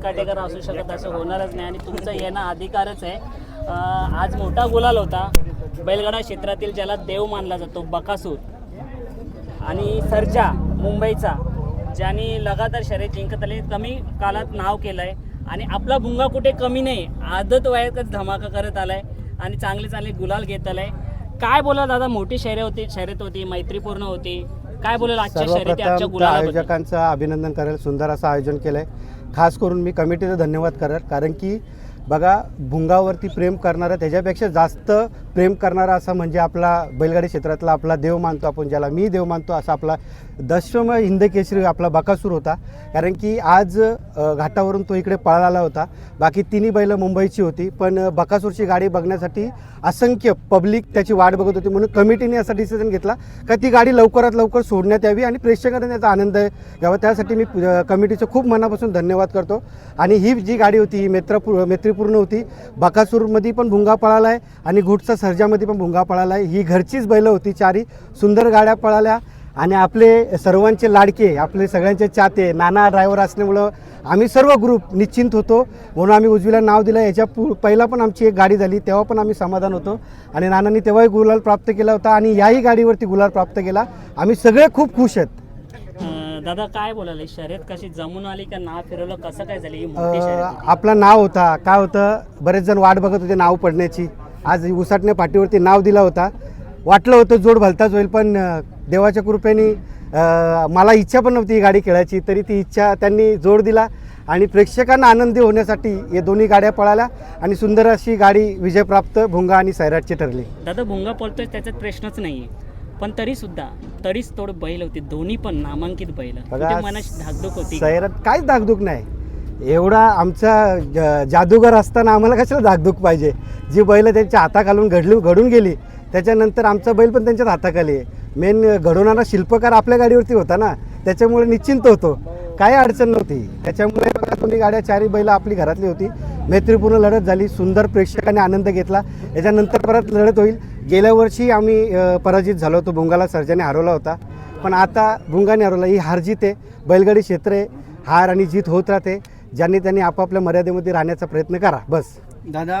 नितीन काटेकर असू शकत असं होणारच नाही. आणि तुमचं येणं अधिकारच आहे. आज मोठा गुलाल होता. बैलगाडा क्षेत्रातील ज्याला देव मानला जातो बकासूर. आणि सर्जा मुंबईचा ज्यांनी लगातार शर्यत जिंकत आले. कमी काळात नाव केलं आहे आणि आपला भुंगा कुठे कमी नाही. आदत वयातच धमाका करत आलाय. आणि चांगले चांगले गुलाल घेत आलाय. काय बोला दादा? मोठी शर्यत होती शर्यत होती मैत्रीपूर्ण होती. काय बोलाल आजच्या शर्यती आयोजकांचं अभिनंदन करेल सुंदर असं आयोजन केलं आहे खास करून मी कमिटीचं धन्यवाद करेल कारण की बघा भुंगावरती प्रेम करणारा त्याच्यापेक्षा जास्त प्रेम करणारा असा म्हणजे आपला बैलगाडी क्षेत्रातला आपला देव मानतो आपण ज्याला मी देव मानतो असा आपला दशम हिंदकेशरी आपला बकासूर होता. कारण की आज घाटावरून तो इकडे पळाला होता. बाकी तिन्ही बैलं मुंबईची होती. पण बकासूरची गाडी बघण्यासाठी असंख्य पब्लिक त्याची वाट बघत होती म्हणून कमिटीने असा डिसिजन घेतला का ती गाडी लवकरात लवकर सोडण्यात यावी आणि प्रेक्षकांना त्याचा आनंद घ्यावा. त्यासाठी मी कमिटीचं खूप मनापासून धन्यवाद करतो. आणि ही जी गाडी होती ही मैत्रपूर मैत्रीपूर्ण होती. बकासूरमध्ये पण भुंगा पळाला आहे आणि घुटचा सर्जामध्ये पण भुंगा पळाला आहे. ही घरचीच बैलं होती चारी. सुंदर गाड्या पळाल्या. आणि आपले सर्वांचे लाडके आपले सगळ्यांचे चाहते नाना ड्रायव्हर असल्यामुळं आम्ही सर्व ग्रुप निश्चिंत होतो. म्हणून आम्ही उजवीला नाव दिलं. याच्या पु पहिला पण आमची एक गाडी झाली. तेव्हा पण आम्ही समाधान होतो. आणि नानांनी तेव्हाही गुलाल प्राप्त केला होता आणि याही गाडीवरती गुलाल प्राप्त केला. आम्ही सगळे खूप खुश आहेत. दादा काय बोलाले शर्यत कशी? जमून आली का नाव फिरवलं? कसं काय झालं. आपला नाव होता. काय होतं? बरेच जण वाट बघत होते नाव पडण्याची. आज उसाटण्या पाठीवरती नाव दिला होता. वाटलं होतं जोड भलताच होईल पण देवाच्या कृपेने मला इच्छा पण नव्हती ही गाडी खेळायची तरी ती इच्छा त्यांनी जोड दिला आणि प्रेक्षकांना आनंदी होण्यासाठी हे दोन्ही गाड्या पळाल्या आणि सुंदर अशी गाडी विजयप्राप्त भुंगा आणि सैराटची ठरली. दादा भुंगा पळतोय त्याच्यात प्रश्नच नाहीये. पण तरी सुद्धा तरीच थोडं बैल होती. दोन्ही पण नामांकित बैल. मनाची धाकधूक होती? सैराट काहीच धाकधूक नाही. एवढा आमचा ज- जादूगार असताना आम्हाला कशाला धाकधूक पाहिजे? जी बैल त्यांच्या हाताखालून घडली घडून गेली त्याच्यानंतर आमचा बैल पण त्यांच्याच हाताखाली आहे. मेन घडवणारा शिल्पकार आपल्या गाडीवरती होता ना त्याच्यामुळे निश्चिंत होतो. काही अडचण नव्हती. त्याच्यामुळे बघा गाड्या चारही बैल आपली घरातली होती. मैत्रीपूर्ण लढत झाली सुंदर प्रेक्षकाने आनंद घेतला. याच्यानंतर परत लढत होईल. गेल्या वर्षी आम्ही पराजित झालो होतो. भुंगाला सर्जाने हरवला होता. पण आता भुंगाने हरवला. ही हार जीत आहे. बैलगाडी क्षेत्र आहे. हार आणि जीत होत राहते. ज्यांनी त्यांनी आपापल्या मर्यादेमध्ये राहण्याचा प्रयत्न करा. बस. दादा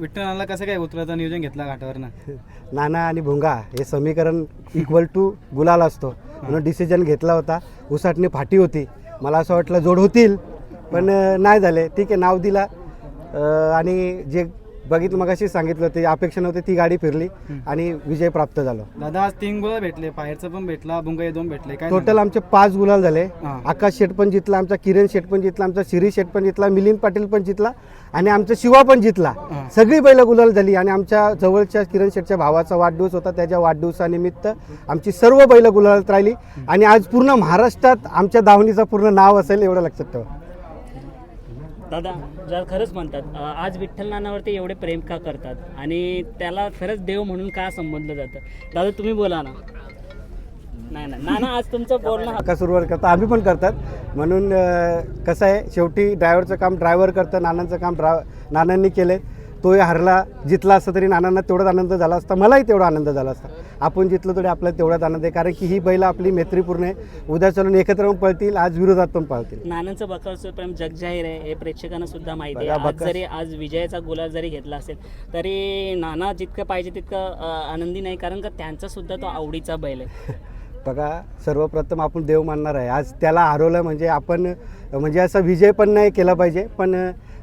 विठ्ठलाला कसं काय उतरायचं नियोजन घेतला घाटावरनं? नाना आणि भुंगा हे समीकरण इक्वल टू गुलाल असतो. म्हणून डिसिजन घेतला होता. उसाटणी फाटी होती. मला असं वाटलं जोड होतील पण नाही झाले. ठीक आहे नाव दिला. आणि जे बघितलं मगाशी सांगितलं ते अपेक्षा नव्हती ती गाडी फिरली आणि विजय प्राप्त झालो. दादा आज तीन गोळा भेटले बाहेरचं पण भेटला बुंगाई दोन भेटले काय टोटल आमचे पाच गुलाल झाले. आकाश शेठ पण जितला आमचा किरण शेठ पण जितला आमचा शिरी शेठ पण जितला मिलिंद पाटील पण जितला आणि आमचा शिवा पण जितला. सगळी बैल गुलाल झाली आणि आमच्या जवळच्या किरण शेठच्या भावाचा वाढदिवस होता. त्याच्या वाढदिवसानिमित्त आमची सर्व बैल गुलालात राहिली. आणि आज पूर्ण महाराष्ट्रात आमच्या दावणीचं पूर्ण नाव असेल एवढं लक्षात ठेवा. दादा जर खरंच म्हणतात आज विठ्ठल नानावरती एवढे प्रेम का करतात? आणि त्याला खरंच देव म्हणून का संबोधलं जातं? दादा तुम्ही बोला ना. नाही नाही. नाना आज तुमचं बोलणं का सुरुवात करता? आम्ही पण करतात. म्हणून कसं आहे शेवटी ड्रायव्हरचं काम ड्रायव्हर करतं नानांचं काम ड्रा नानांनी केलं आहे तोही हरला जितला असता तरी नानांना तेवढाच आनंद झाला असता मलाही तेवढा आनंद झाला असता. आपण जितलो तरी आपल्याला तेवढाच आनंद आहे कारण की ही बैलं आपली मैत्रीपूर्ण आहे. उद्या चालून एकत्र पण पळतील आज विरोधात पण पळतील. नानांचं बकासूर प्रेम जगजाहीर आहे हे प्रेक्षकांना सुद्धा माहिती आहे. आज जरी आज विजयाचा गुलाल जरी घेतला असेल तरी नाना जितकं पाहिजे तितकं आनंदी नाही कारण का त्यांचा सुद्धा तो आवडीचा बैल आहे. बघा सर्वप्रथम आपण देव मानणार आहे. आज त्याला हरवलं म्हणजे आपण म्हणजे असा विजय पण नाही केला पाहिजे पण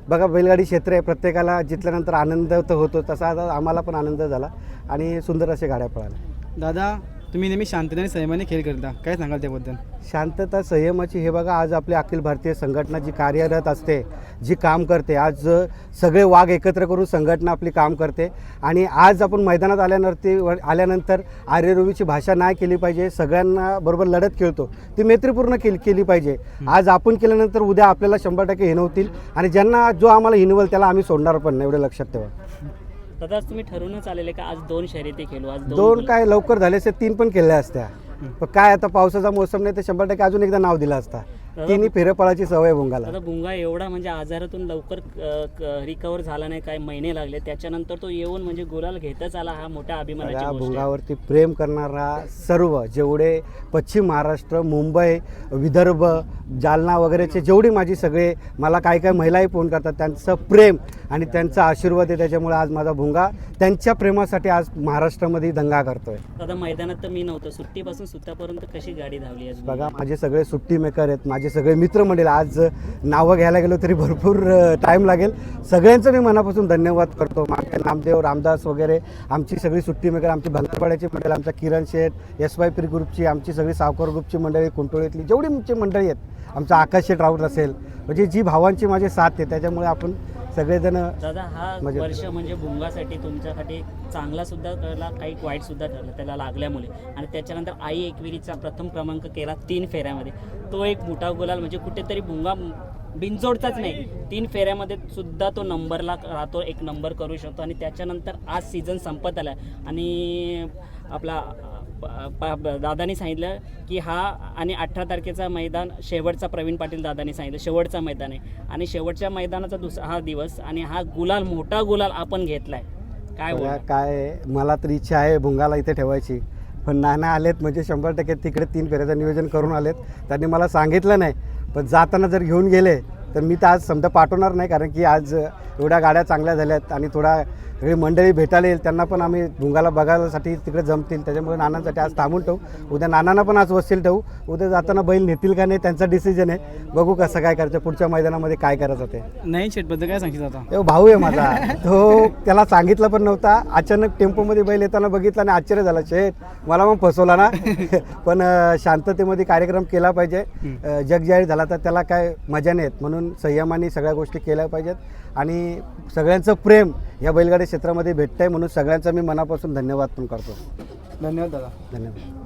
बघा बैलगाडी क्षेत्र आहे प्रत्येकाला जितल्यानंतर आनंद तर होतो तसा आता आम्हाला पण आनंद झाला आणि सुंदर असे गाड्या पळाल्या. दादा तुम्ही नेहमी शांततेने आणि संयमाने खेळ करता. काय सांगाल त्याबद्दल? शांतता संयमाची हे बघा आज आपली अखिल भारतीय संघटना जी कार्यरत असते जी काम करते आज सगळे वाघ एकत्र करून संघटना आपली काम करते. आणि आज आपण मैदानात आल्यानंतर आल्यानंतर आर्यरोवीची भाषा नाही केली पाहिजे सगळ्यांना बरोबर लढत खेळतो. ती मैत्रीपूर्ण केली केली पाहिजे. आज आपण केल्यानंतर उद्या आपल्याला शंभर टक्के हिनवतील आणि ज्यांना जो आम्हाला हिनवल त्याला आम्ही सोडणार पण नाही एवढं लक्षात ठेवा. दादा आज तुम्ही ठरवूनच आलेले का? आज दोन शर्यती खेळू आज दोन. काय लवकर झाले असते तीन पण केल्या असत्या. पण काय आता पावसाचा मोसम नाही तर शंभर टक्के अजून एकदा नाव दिलं असता. तिन्ही फेरपळाची सवय भुंगाला आता भुंगा एवढा म्हणजे आजारातून लवकर रिकवर झाला नाही काय महिने लागले त्याच्यानंतर तो येऊन म्हणजे गुलाल घेतच आला हा अभिमानाची या गोष्ट आहे. भुंगावरती प्रेम करणारा सर्व जेवढे पश्चिम महाराष्ट्र मुंबई विदर्भ जालना वगैरेचे जेवढे माझी सगळे मला काय काय महिलाही फोन करतात त्यांचं प्रेम आणि त्यांचा आशीर्वाद आहे त्याच्यामुळे आज माझा भुंगा त्यांच्या प्रेमासाठी आज महाराष्ट्रामध्ये दंगा करतोय. आता मैदानात तर मी नव्हतो सुट्टीपासून सुट्टापर्यंत कशी गाडी धावली आज? बघा माझे सगळे सुट्टी मेकर आहेत माझे सगळे मित्रमंडळी आज नावं घ्यायला गेलो तरी भरपूर टाईम लागेल. सगळ्यांचं मी मनापासून धन्यवाद करतो. मागे नामदेव रामदास वगैरे आमची सगळी सुट्टी मेकर आमची भंगरपाड्याची मंडळी आमचा Kiran Sheth S Y P ग्रुपची आमची सगळी सावकर ग्रुपची मंडळी कुंटोळीतली जेवढी आमची मंडळी आहेत आमचा आकाश शेठ राऊत असेल म्हणजे जी भावांची माझी साथ आहे त्याच्यामुळे आपण सगळेजण दादा हा मजेत. वर्ष म्हणजे भुंगासाठी तुमच्यासाठी चांगला सुद्धा ठरला काही वाईट सुद्धा ठरला त्याला लागल्यामुळे. आणि त्याच्यानंतर आई एकविरीचा प्रथम क्रमांक केला तीन फेऱ्यामध्ये. तो एक मोठा गुलाल म्हणजे कुठेतरी भुंगा बिनजोडचाच नाही. तीन फेऱ्यामध्ये सुद्धा तो नंबरला राहतो एक नंबर करू शकतो. आणि त्याच्यानंतर आज सीझन संपत आला आणि आपला दादानी सांगितलं की हा आणि अठरा तारखेचा मैदान शेवटचा प्रवीण पाटील दादानी सांगितलं शेवटचा मैदान आहे. आणि शेवटच्या मैदानाचा दुसरा हा दिवस आणि हा गुलाल मोठा गुलाल आपण घेतलाय. काय काय मला तर इच्छा आहे भुंगाला इथे ठेवायची. पण नाना आलेत म्हणजे शंभर टक्के तिकडे तीन फेऱ्याचं नियोजन करून आलेत. त्यांनी मला सांगितलं नाही. पण जाताना जर घेऊन गेले तर मी तर आज समजा पाठवणार नाही कारण की आज एवढ्या गाड्या चांगल्या झाल्यात आणि थोडा सगळी मंडळी भेटायला येईल त्यांना पण आम्ही भुंगाला बघायसाठी तिकडे जमतील. त्याच्यामुळे नानांसाठी आज थांबून ठेवू. उद्या नानांना पण आज वसील ठेवू. उद्या जाताना बैल नेतील का नाही त्यांचा डिसिजन आहे. बघू कसं काय करायचं पुढच्या मैदानामध्ये काय करायचं ते. नाही शेटबद्दल काय सांगशील आता? तो भाऊ आहे माझा. तो त्याला सांगितलं पण नव्हता. अचानक टेम्पोमध्ये बैल येताना बघितला आणि आश्चर्य झाला. शेठ मला मग फसवला ना. पण शांततेमध्ये कार्यक्रम केला पाहिजे. जग जाहीर झाला तर त्याला काय मजा नाही येत. म्हणून संयमाने सगळ्या गोष्टी केल्या पाहिजेत. आणि सगळ्यांचं प्रेम या बैलगाडी क्षेत्रामध्ये भेटतंय म्हणून सगळ्यांचा मी मनापासून धन्यवाद पण करतो. धन्यवाद दादा. धन्यवाद.